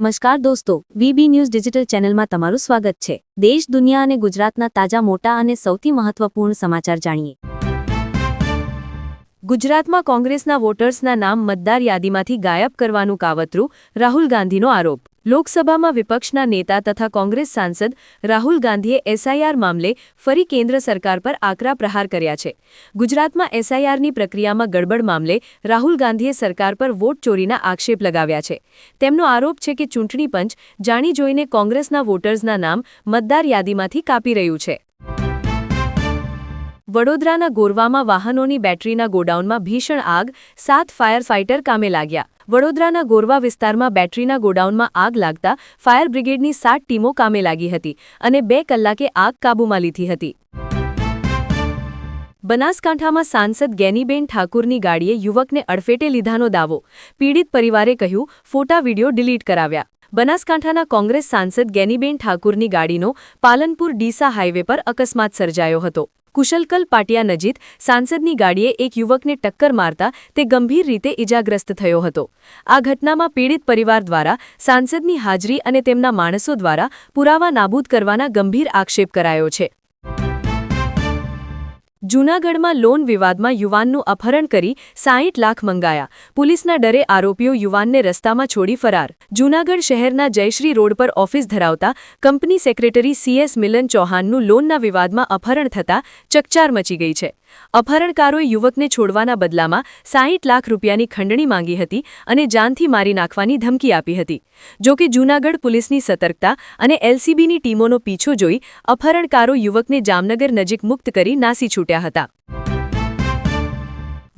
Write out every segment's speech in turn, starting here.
નમસ્કાર દોસ્તો, VB news digital ચેનલમાં તમારું સ્વાગત છે. દેશ, દુનિયા અને ગુજરાતના તાજા, મોટા અને સૌથી મહત્વપૂર્ણ સમાચાર જાણીએ. ગુજરાતમાં કોંગ્રેસના વોટર્સના નામ મતદાર યાદીમાંથી ગાયબ કરવાનું કાવતરું રાહુલ ગાંધીનો આરોપ. લોકસભામાં વિપક્ષના નેતા તથા કોંગ્રેસ સાંસદ રાહુલ ગાંધીએ એસઆઈઆર મામલે ફરી કેન્દ્ર સરકાર પર આકરા પ્રહાર કર્યા છે. ગુજરાતમાં એસઆઈઆરની પ્રક્રિયામાં ગડબડ મામલે રાહુલ ગાંધીએ સરકાર પર વોટ ચોરીના આક્ષેપ લગાવ્યા છે. તેમનો આરોપ છે કે ચૂંટણી પંચ જાણી જોઈને કોંગ્રેસના વોટર્સના નામ મતદાર યાદીમાંથી કાપી રહ્યું છે. વડોદરાના ગોરવામાં વાહનોની બેટરીના ગોડાઉનમાં ભીષણ આગ, સાત ફાયર ફાઇટર કામે લાગ્યા. વડોદરાના ગોરવા વિસ્તારમાં બેટરીના ગોડાઉનમાં આગ લાગતા ફાયર બ્રિગેડની સાત ટીમો કામે લાગી હતી અને બે કલાકે આગ કાબૂમાં લીધી હતી. બનાસકાંઠામાં સાંસદ ગેનીબેન ઠાકુરની ગાડીએ યુવકને અડફેટે લીધાનો દાવો. પીડિત પરિવારે કહ્યું, ફોટા, વીડિયો ડિલીટ કરાવ્યા. બનાસકાંઠાના કોંગ્રેસ સાંસદ ગેનીબેન ઠાકુરની ગાડીનો પાલનપુર ડીસા હાઇવે પર અકસ્માત સર્જાયો હતો. કુશલકલ પાટિયા નજીક સાંસદની ગાડીએ એક યુવકને ટક્કર મારતા તે ગંભીર રીતે ઇજાગ્રસ્ત થયો હતો. આ ઘટનામાં પીડિત પરિવાર દ્વારા, સાંસદની હાજરી અને તેમના માણસો દ્વારા પુરાવા નાબૂદ કરવાના ગંભીર આક્ષેપ કરાયો છે. જૂનાગઢમાં લોન વિવાદમાં યુવાનનું અપહરણ કરી સાહીઠ લાખ મંગાયા. પોલીસના ડરે આરોપીઓ યુવાનને રસ્તામાં છોડી ફરાર. જૂનાગઢ શહેરના જયશ્રી રોડ પર ઓફિસ ધરાવતા કંપની સેક્રેટરી સીએસ મિલન ચૌહાણનું લોનના વિવાદમાં અપહરણ થતાં ચકચાર મચી ગઈ છે. અપહરણકારોએ યુવકને છોડવાના બદલામાં સાહીઠ લાખ રૂપિયાની ખંડણી માંગી હતી અને જાનથી મારી નાખવાની ધમકી આપી હતી. જોકે જૂનાગઢ પોલીસની સતર્કતા અને એલસીબીની ટીમોનો પીછો જોઈ અપહરણકારો યુવકને જામનગર નજીક મુક્ત કરી નાસી છૂટ્યા હતા.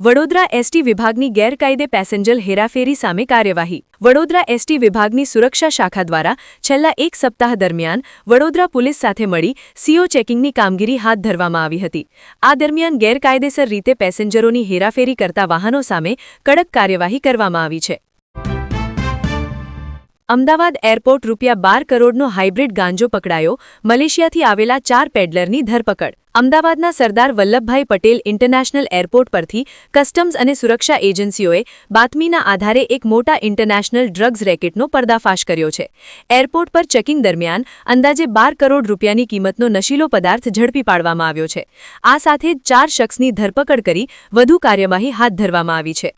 વડોદરા એસટી વિભાગની ગેરકાયદે પેસેન્જર હેરાફેરી સામે કાર્યવાહી. વડોદરા એસટી વિભાગની સુરક્ષા શાખા દ્વારા છેલ્લા એક સપ્તાહ દરમિયાન વડોદરા પોલીસ સાથે મળી સીઓ ચેકિંગની કામગીરી હાથ ધરવામાં આવી હતી. આ દરમિયાન ગેરકાયદેસર રીતે પેસેન્જરોની હેરાફેરી કરતા વાહનો સામે કડક કાર્યવાહી કરવામાં આવી છે. અમદાવાદ એરપોર્ટ રૂપિયા બાર કરોડનો હાઇબ્રિડ ગાંજો પકડાયો, મલેશિયાથી આવેલા ચાર પેડલરની ધરપકડ. અમદાવાદના સરદાર વલ્લભભાઈ પટેલ ઇન્ટરનેશનલ એરપોર્ટ પરથી કસ્ટમ્સ અને સુરક્ષા એજન્સીઓએ બાતમીના આધારે એક મોટા ઇન્ટરનેશનલ ડ્રગ્સ રેકેટનો પર્દાફાશ કર્યો છે. એરપોર્ટ પર ચેકિંગ દરમિયાન અંદાજે બાર કરોડ રૂપિયાની કિંમતનો નશીલો પદાર્થ ઝડપી પાડવામાં આવ્યો છે. આ સાથે ચાર શખ્સની ધરપકડ કરી વધુ કાર્યવાહી હાથ ધરવામાં આવી છે.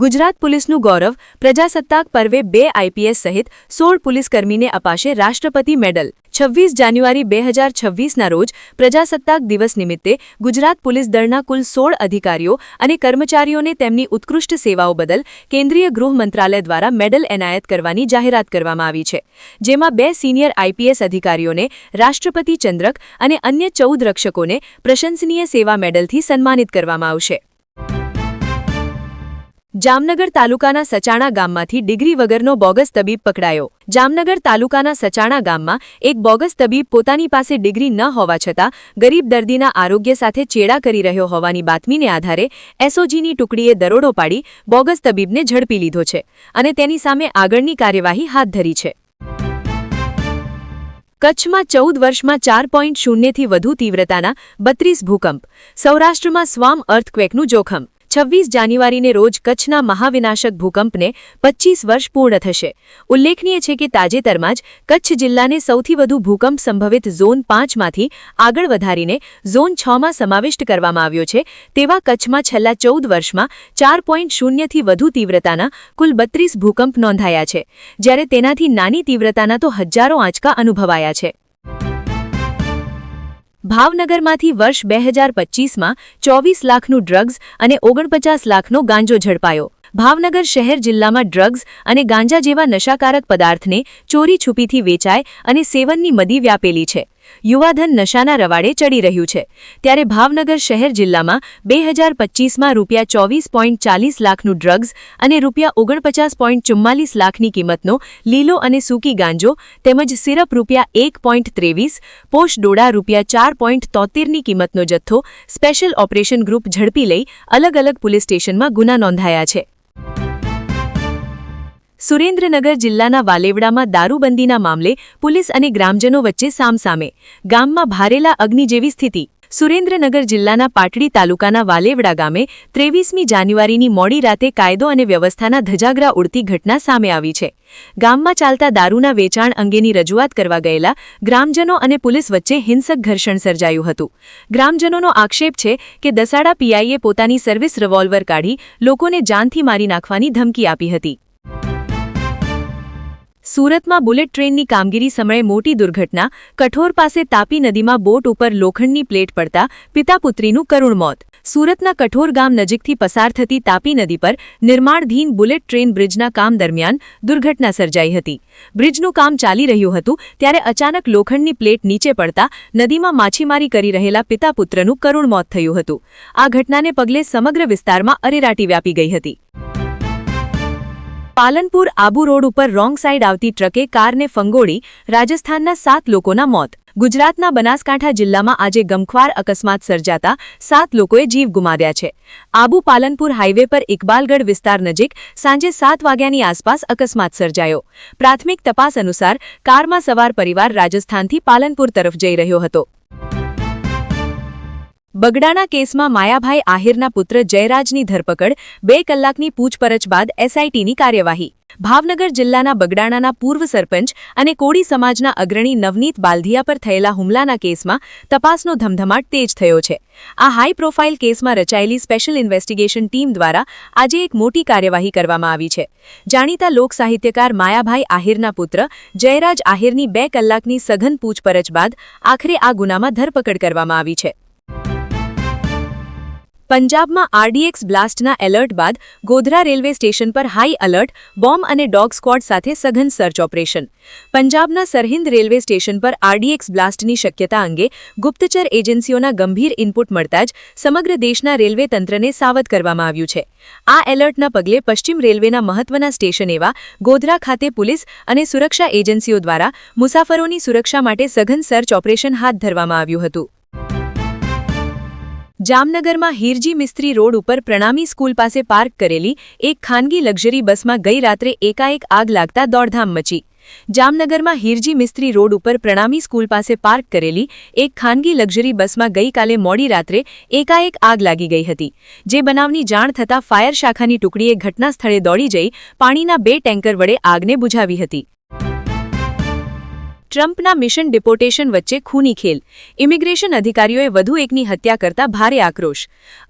ગુજરાત પોલીસનું ગૌરવ પ્રજાસત્તાક પર્વે બે આઈપીએસ સહિત સોળ પોલીસકર્મીને અપાશે રાષ્ટ્રપતિ મેડલ. છવ્વીસ જાન્યુઆરી બે હજાર છવ્વીસના રોજ પ્રજાસત્તાક દિવસ નિમિત્તે ગુજરાત પોલીસ દળના કુલ સોળ અધિકારીઓ અને કર્મચારીઓને તેમની ઉત્કૃષ્ટ સેવાઓ બદલ કેન્દ્રીય ગૃહ મંત્રાલય દ્વારા મેડલ એનાયત કરવાની જાહેરાત કરવામાં આવી છે. જેમાં બે સિનિયર આઈપીએસ અધિકારીઓને રાષ્ટ્રપતિ ચંદ્રક અને અન્ય ચૌદ રક્ષકોને પ્રશંસનીય સેવા મેડલથી સન્માનિત કરવામાં આવશે. જામનગર તાલુકાના સચાણા ગામમાંથી ડિગ્રી વગરનો બોગસ તબીબ પકડાયો. જામનગર તાલુકાના સચાણા ગામમાં એક બોગસ તબીબ પોતાની પાસે ડિગ્રી ન હોવા છતાં ગરીબ દર્દીના આરોગ્ય સાથે ચેડા કરી રહ્યો હોવાની બાતમીને આધારે એસઓજીની ટુકડીએ દરોડો પાડી બોગસ તબીબને ઝડપી લીધો છે અને તેની સામે આગળની કાર્યવાહી હાથ ધરી છે. કચ્છમાં ચૌદ વર્ષમાં ચાર પોઈન્ટ શૂન્યથી વધુ તીવ્રતાના બત્રીસ ભૂકંપ. સૌરાષ્ટ્રમાં સ્વામ અર્થક્વેકનું જોખમ. છવ્વીસ જાન્યુઆરીને રોજ કચ્છના મહાવિનાશક ભૂકંપને પચ્ચીસ વર્ષ પૂર્ણ થશે. ઉલ્લેખનીય છે કે તાજેતરમાં જ કચ્છ જિલ્લાને સૌથી વધુ ભૂકંપ સંભવિત ઝોન પાંચમાંથી આગળ વધારીને ઝોન છમાં સમાવિષ્ટ કરવામાં આવ્યો છે. તેવા કચ્છમાં છેલ્લા ચૌદ વર્ષમાં ચાર પોઈન્ટ શૂન્યથી વધુ તીવ્રતાના કુલ બત્રીસ ભૂકંપ નોંધાયા છે. જ્યારે તેનાથી નાની તીવ્રતાના તો હજારો આંચકા અનુભવાયા છે. ભાવનગરમાંથી વર્ષ બે હજાર પચીસમાં ચોવીસ લાખનું ડ્રગ્સ અને ઓગણપચાસ લાખનો ગાંજો ઝડપાયો. ભાવનગર શહેર જિલ્લામાં ડ્રગ્સ અને ગાંજા જેવા નશાકારક પદાર્થને ચોરી છુપીથી વેચાય અને સેવનની મદી વ્યાપેલી છે. યુવાધન નશાના રવાડે ચડી રહ્યું છે. ત્યારે ભાવનગર શહેર જિલ્લામાં બે હજાર પચીસમાં રૂપિયા ચોવીસ પોઈન્ટ ચાલીસ લાખનું ડ્રગ્સ અને રૂપિયા ઓગણપચાસ પોઈન્ટ ચુમ્માલીસ લાખની કિંમતનો લીલો અને સૂકી ગાંજો તેમજ સિરપ રૂપિયા એક પોઈન્ટ ત્રેવીસ, પોષ ડોડા રૂપિયા ચાર પોઈન્ટ તોતેરની કિંમતનો જથ્થો સ્પેશિયલ ઓપરેશન ગ્રુપ ઝડપી લઈ અલગ અલગ પોલીસ સ્ટેશનમાં ગુના નોંધાયા છે. સુરેન્દ્રનગર જિલ્લાના વાલેવડામાં દારૂબંધીના મામલે પોલીસ અને ગ્રામજનો વચ્ચે સામસામે. ગામમાં ભારેલા અગ્નિ જેવી સ્થિતિ. સુરેન્દ્રનગર જિલ્લાના પાટડી તાલુકાના વાલેવડા ગામે ત્રેવીસમી જાન્યુઆરીની મોડી રાતે કાયદો અને વ્યવસ્થાના ધજાગરા ઉડતી ઘટના સામે આવી છે. ગામમાં ચાલતા દારૂના વેચાણ અંગેની રજૂઆત કરવા ગયેલા ગ્રામજનો અને પોલીસ વચ્ચે હિંસક ઘર્ષણ સર્જાયું હતું. ગ્રામજનોનો આક્ષેપ છે કે દસાડા પીઆઈએ પોતાની સર્વિસ રિવોલ્વર કાઢી લોકોને જાનથી મારી નાખવાની ધમકી આપી હતી. સુરતમાં બુલેટ ટ્રેનની કામગીરી સમયે મોટી દુર્ઘટના, કઠોર પાસે તાપી નદીમાં બોટ ઉપર લોખંડની પ્લેટ પડતા પિતા પુત્રીનું કરુણ મોત. સુરતના કઠોર ગામ નજીકથી પસાર થતી તાપી નદી પર નિર્માણધીન બુલેટ ટ્રેન બ્રિજના કામ દરમિયાન દુર્ઘટના સર્જાઈ હતી. બ્રિજનું કામ ચાલી રહ્યું હતું ત્યારે અચાનક લોખંડની પ્લેટ નીચે પડતા નદીમાં માછીમારી કરી રહેલા પિતા પુત્રનું કરુણ મોત થયું હતું. આ ઘટનાને પગલે સમગ્ર વિસ્તારમાં અરેરાટી વ્યાપી ગઈ હતી. પાલનપુર આબુ રોડ ઉપર રોંગ સાઇડ આવતી ટ્રકે કારને ફંગોળી રાજસ્થાનના સાત લોકોના મોત. ગુજરાતના બનાસકાંઠા જિલ્લામાં આજે ગમખ્વાર અકસ્માત સર્જાતા સાત લોકોએ જીવ ગુમાવ્યા છે. આબુ પાલનપુર હાઇવે પર ઇકબાલગઢ વિસ્તાર નજીક સાંજે સાત વાગ્યાની આસપાસ અકસ્માત સર્જાયો. પ્રાથમિક તપાસ અનુસાર કારમાં સવાર પરિવાર રાજસ્થાનથી પાલનપુર તરફ જઈ રહ્યો હતો. બગડાના કેસમાં માયાભાઈ આહિરના પુત્ર જયરાજની ધરપકડ, બે કલાકની પૂછપરછ બાદ એસઆઈટીની કાર્યવાહી. ભાવનગર જિલ્લાના બગડાણાના પૂર્વ સરપંચ અને કોળી સમાજના અગ્રણી નવનીત બાલધિયા પર થયેલા હુમલાના કેસમાં તપાસનો ધમધમાટ તેજ થયો છે. આ હાઈ પ્રોફાઇલ કેસમાં રચાયેલી સ્પેશિયલ ઇન્વેસ્ટિગેશન ટીમ દ્વારા આજે એક મોટી કાર્યવાહી કરવામાં આવી છે. જાણીતા લોકસાહિત્યકાર માયાભાઈ આહિરના પુત્ર જયરાજ આહિરની બે કલાકની સઘન પૂછપરછ બાદ આખરે આ ગુનામાં ધરપકડ કરવામાં આવી છે. પંજાબમાં આરડીએક્સ બ્લાસ્ટના એલર્ટ બાદ ગોધરા રેલવે સ્ટેશન પર હાઈ એલર્ટ બોમ્બ અને ડોગ સ્ક્વોડ સાથે સઘન સર્ચ ઓપરેશન. પંજાબના સરહિંદ રેલવે સ્ટેશન પર આરડીએક્સ બ્લાસ્ટની શક્યતા અંગે ગુપ્તચર એજન્સીઓના ગંભીર ઇનપુટ મળતા જ સમગ્ર દેશના રેલવે તંત્રને સાવધ કરવામાં આવ્યું છે. આ એલર્ટના પગલે પશ્ચિમ રેલવેના મહત્વના સ્ટેશન એવા ગોધરા ખાતે પોલીસ અને સુરક્ષા એજન્સીઓ દ્વારા મુસાફરોની સુરક્ષા માટે સઘન સર્ચ ઓપરેશન હાથ ધરવામાં આવ્યું હતું. જામનગરમાં હીરજી મિસ્ત્રી રોડ ઉપર પ્રણામી સ્કૂલ પાસે પાર્ક કરેલી એક ખાનગી લક્ઝરી બસમાં ગઈ રાત્રે એકાએક આગ લાગતા દોડધામ મચી. જામનગરમાં હીરજી મિસ્ત્રી રોડ ઉપર પ્રણામી સ્કૂલ પાસે પાર્ક કરેલી એક ખાનગી લક્ઝરી બસમાં ગઈકાલે મોડી રાત્રે એકાએક આગ લાગી ગઈ હતી. જે બનાવની જાણ થતાં ફાયર શાખાની ટુકડીએ ઘટના સ્થળે દોડી જઈ પાણીના બે ટેન્કર વડે આગને બુઝાવી હતી. ટ્રમ્પના મિશન ડિપોર્ટેશન વચ્ચે ખૂની ખેલ. ઇમિગ્રેશન અધિકારીઓએ વધુ એકની હત્યા કરતા ભારે આક્રોશ.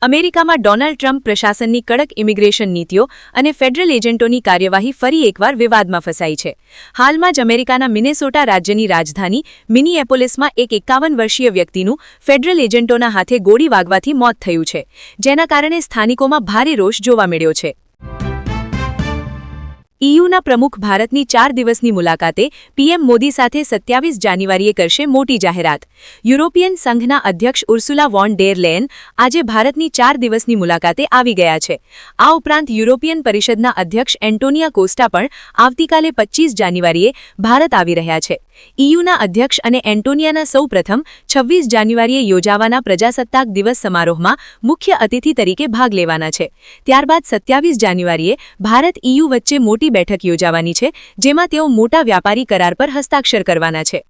અમેરિકામાં ડોનાલ્ડ ટ્રમ્પ પ્રશાસનની કડક ઇમિગ્રેશન નીતિઓ અને ફેડરલ એજન્ટોની કાર્યવાહી ફરી એકવાર વિવાદમાં ફસાઈ છે. હાલમાં જ અમેરિકાના મિનેસોટા રાજ્યની રાજધાની મિનીએપોલિસમાં એક એકાવન વર્ષીય વ્યક્તિનું ફેડરલ એજન્ટોના હાથે ગોળી વાગવાથી મોત થયું છે, જેના કારણે સ્થાનિકોમાં ભારે રોષ જોવા મળ્યો છે. ઇયુના પ્રમુખ ભારતની ચાર દિવસની મુલાકાતે પીએમ મોદી સાથે સત્યાવીસ જાન્યુઆરીએ કરશે મોટી જાહેરાત. યુરોપિયન સંઘના અધ્યક્ષ ઉર્સુલા વોન ડેર લેન આજે ભારતની ચાર દિવસની મુલાકાતે આવી ગયા છે. આ ઉપરાંત યુરોપિયન પરિષદના અધ્યક્ષ એન્ટોનિયા કોસ્ટા પણ આવતીકાલે પચીસ જાન્યુઆરીએ ભારત આવી રહ્યા છે. ઇયુના અધ્યક્ષ અને એન્ટોનિયાના સૌપ્રથમ છવ્વીસ જાન્યુઆરીએ યોજાવાના પ્રજાસત્તાક દિવસ સમારોહમાં મુખ્ય અતિથિ તરીકે ભાગ લેવાના છે. ત્યારબાદ સત્યાવીસ જાન્યુઆરીએ ભારત ઇયુ વચ્ચે મોટી બેઠક યોજાવાની છે જેમાં તેઓ મોટા વ્યાપારી કરાર પર હસ્તાક્ષર કરવાના છે.